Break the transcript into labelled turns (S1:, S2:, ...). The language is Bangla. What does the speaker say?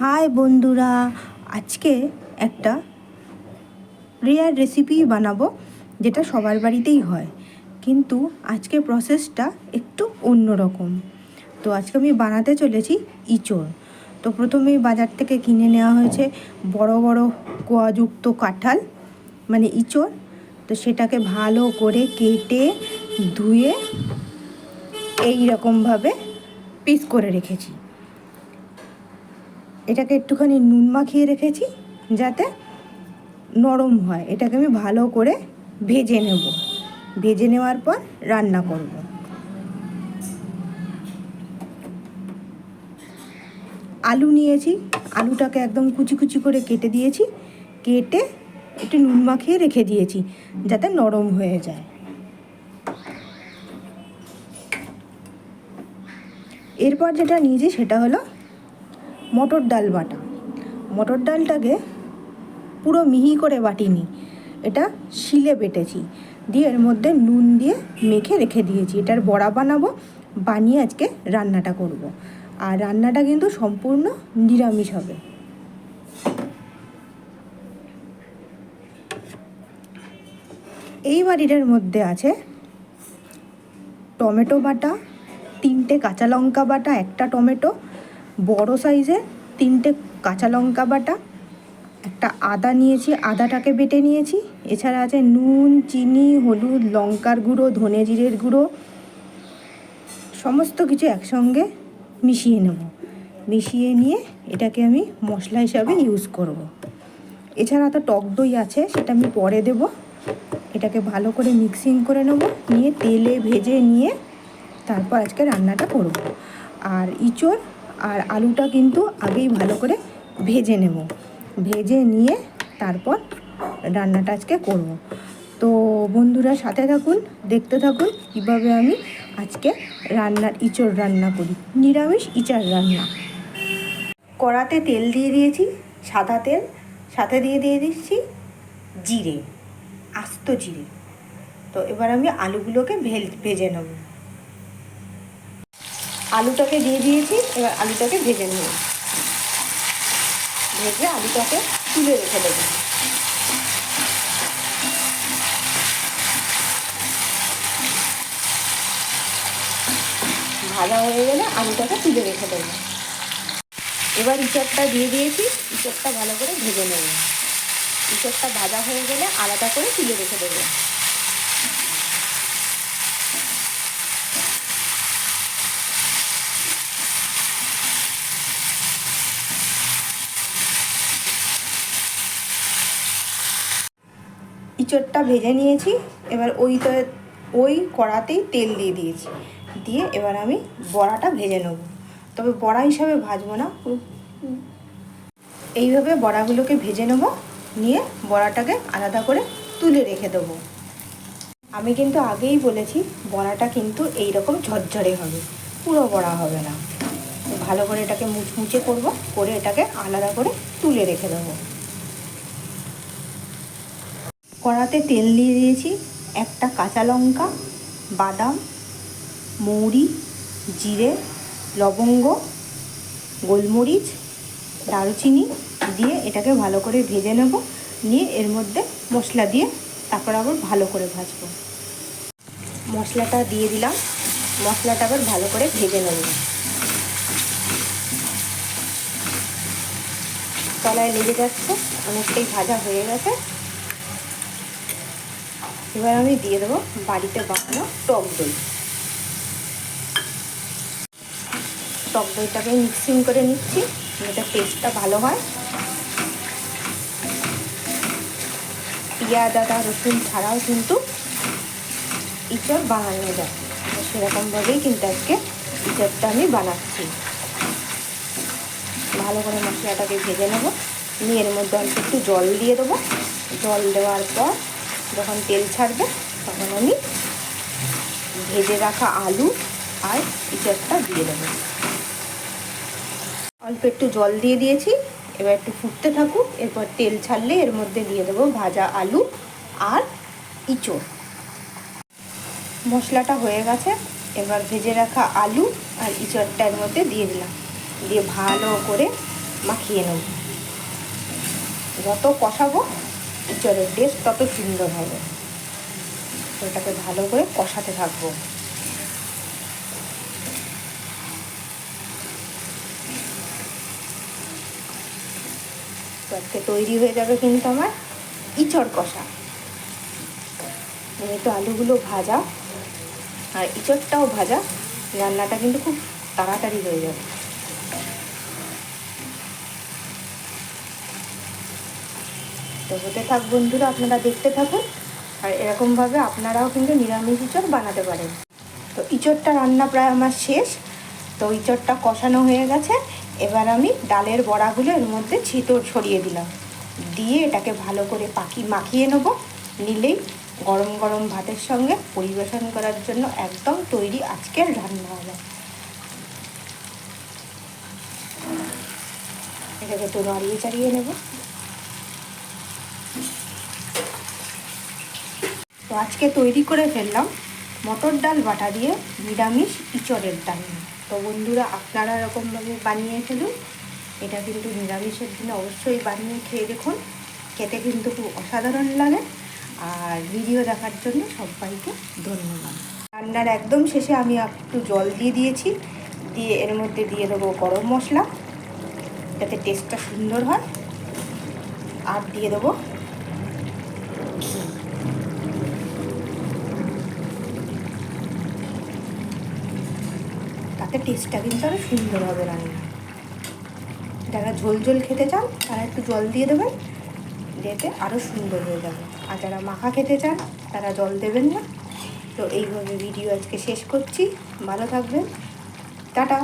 S1: হাই বন্ধুরা, আজকে একটা রেয়ার রেসিপি বানাবো, যেটা সবার বাড়িতেই হয়। কিন্তু আজকে প্রসেসটা একটু অন্যরকম। তো আজকে আমি বানাতে চলেছি ইঁচড়। তো প্রথমেই বাজার থেকে কিনে নেওয়া হয়েছে বড় বড় কোয়াযুক্ত কাঁঠাল মানে ইঁচড়। তো সেটাকে ভালো করে কেটে, ধুয়ে এই রকমভাবে পিস করে রেখেছি। এটাকে একটুখানি নুন মাখিয়ে রেখেছি যাতে নরম হয়। এটাকে আমি ভালো করে ভেজে নেব। ভেজে নেওয়ার পর রান্না করব। আলু নিয়েছি। আলুটাকে একদম কুচি কুচি করে কেটে দিয়েছি। কেটে একটু নুন মাখিয়ে রেখে দিয়েছি যাতে নরম হয়ে যায়। এরপর যেটা নিয়েছি সেটা হলো মটর ডাল বাটা। মটর ডালটাকে পুরো মিহি করে বাটিনি। এটা শিলে বেটেছি। দিয়ে এর মধ্যে নুন দিয়ে মেখে রেখে দিয়েছি। এটার বড়া বানাবো, বানিয়ে আজকে রান্নাটা করব। আর রান্নাটা কিন্তু সম্পূর্ণ নিরামিষ হবে। এই বাড়িটার মধ্যে আছে টমেটো বাটা, তিনটে কাঁচা লঙ্কা বাটা, একটা টমেটো বড় সাইজের তিনটে কাঁচা লঙ্কা বাটা, একটা আদা নিয়েছি, আদাটাকে বেটে নিয়েছি। এছাড়া আছে নুন, চিনি, হলুদ, লঙ্কার গুঁড়ো, ধনে জিরের গুঁড়ো, সমস্ত কিছু একসঙ্গে মিশিয়ে নেব। মিশিয়ে নিয়ে এটাকে আমি মশলা হিসাবে ইউজ করব। এছাড়া তো টক দই আছে, সেটা আমি পরে দেব। এটাকে ভালো করে মিক্সিং করে নেব, নিয়ে তেলে ভেজে নিয়ে তারপর আজকে রান্নাটা করব। আর ইঁচড় আর আলুটা কিন্তু আগেই ভালো করে ভেজে নেব। ভেজে নিয়ে তারপর রান্নাটা আজকে করব। তো বন্ধুরা সাথে থাকুন, দেখতে থাকুন কীভাবে আমি আজকে রান্নার ইঁচড় রান্না করি। নিরামিষ ইঁচড় রান্না। কড়াতে তেল দিয়ে দিয়েছি, সাদা তেল, সাথে দিয়ে দিয়ে দিচ্ছি জিরে, আস্ত জিরে। তো এবার আমি আলুগুলোকে ভেল, ভেজে নেব। আলুটাকে দিয়ে দিয়েছি, এবার আলুটাকে ভেজে নেব। ভেজে আলুটাকে তুলে রেখে দেবো। ভাজা হয়ে গেলে আলুটাকে তুলে রেখে দেবো। এবার ইঁচড়টা দিয়ে দিয়েছি, ইঁচড়টা ভালো করে ভেজে নেব। ইঁচড়টা ভাজা হয়ে গেলে আলাদা করে তুলে রেখে দেবো। ইঁচড়টা ভেজে নিয়েছি। এবার ওই তো, ওই কড়াতেই তেল দিয়ে দিয়েছি। দিয়ে এবার আমি বড়াটা ভেজে নেব। তবে বড়া হিসাবে ভাজবো না। এইভাবে বড়াগুলোকে ভেজে নেব। নিয়ে বড়াটাকে আলাদা করে তুলে রেখে দেবো। আমি কিন্তু আগেই বলেছি, বড়াটা কিন্তু এই রকম ঝরঝরে হবে। পুরো বড়া হবে না। ভালো করে এটাকে মুচমুচে করব। করে এটাকে আলাদা করে তুলে রেখে দেবো। কড়াতে তেল দিয়ে দিয়েছি। একটা কাঁচা লঙ্কা, বাদাম, মৌরি, জিরে, লবঙ্গ, গোলমরিচ, দারুচিনি দিয়ে এটাকে ভালো করে ভেজে নেব। নিয়ে এর মধ্যে মশলা দিয়ে তারপর আবার ভালো করে ভাজবো। মশলাটা দিয়ে দিলাম। মশলাটা আবার ভালো করে ভেজে নেব। তলায় লেগে যাচ্ছে। অনেকটাই ভাজা হয়ে গেছে। এবার আমি দিয়ে দেবো বাড়িতে বানানো টক দই। টক দইটাকে মিক্সিং করে নিচ্ছি এটা টেস্টটা ভালো হয়। পেঁয়াজ, আদা, রসুন ছাড়াও কিন্তু ইঁচড় বানানো যায়। সেরকমভাবেই কিন্তু আজকে ইঁচড়টা আমি বানাচ্ছি। ভালো করে মশলাটাকে ভেজে নেব। নিয়ে এর মধ্যে অল্প একটু জল দিয়ে দেবো। জল দেওয়ার পর যখন তেল ছাড়বে, তখন আমি ভেজে রাখা আলু আর ইঁচড়টা দিয়ে দেবো। অল্প একটু জল দিয়ে দিয়েছি, এবার একটু ফুটতে থাকুক, এরপর তেল ছাড়লে এর মধ্যে দিয়ে দেবো ভাজা আলু আর ইঁচড়। মশলাটা হয়ে গেছে, এবার ভেজে রাখা আলু আর ইঁচড়টা এর মধ্যে দিয়ে দিলাম। দিয়ে ভালো করে মাখিয়ে নেব। যত কষাবো ইঁচড়ের টেস্ট তত সুন্দর হবে। তো এটাকে ভালো করে কষাতে থাকব। আজকে তৈরি হয়ে যাবে কিন্তু আমার ইঁচড় কষা। তো আলুগুলো ভাজা। আর ইঁচড়টাও ভাজা। রান্নাটা কিন্তু খুব তাড়াতাড়ি হয়ে যাবে। তো হতে থাক বন্ধুরা, আপনারা দেখতে থাকুন। আর এরকমভাবে আপনারাও কিন্তু নিরামিষ ইঁচড় বানাতে পারেন। তো ইঁচড়টা রান্না প্রায় আমার শেষ। তো ইঁচড়টা কষানো হয়ে গেছে। এবার আমি ডালের বড়াগুলো এর মধ্যে ছিতর ছড়িয়ে দিলাম। দিয়ে এটাকে ভালো করে পাকি, মাখিয়ে নেব। নিলেই গরম গরম ভাতের সঙ্গে পরিবেশন করার জন্য একদম তৈরি আজকের রান্না হবে। এটাকে একটু নাড়িয়ে চাড়িয়ে নেব। আজকে তৈরি করে ফেললাম মটর ডাল বাটা দিয়ে নিরামিষ ইঁচড়ের ডাল। তো বন্ধুরা, আপনারা এরকমভাবে বানিয়ে ফেলুন। এটা কিন্তু নিরামিষের দিনে অবশ্যই বানিয়ে খেয়ে দেখুন। খেতে কিন্তু খুব অসাধারণ লাগে। আর ভিডিও দেখার জন্য সবাইকে ধন্যবাদ। রান্নার একদম শেষে আমি একটু জল দিয়ে দিয়েছি। দিয়ে এর মধ্যে দিয়ে দেবো গরম মশলা। যাতে টেস্টটা সুন্দর হয়। আর দিয়ে দেবো তাতে টেস্টটা কিন্তু আরও সুন্দর হবে রান্না যারা ঝোল ঝোল খেতে চান, তারা একটু জল দিয়ে দেবেন দিতে আরও সুন্দর হয়ে যাবে। আর যারা মাখা খেতে চান, তারা জল দেবেন না। তো এইভাবে ভিডিও আজকে শেষ করছি। ভালো থাকবেন। টাটা!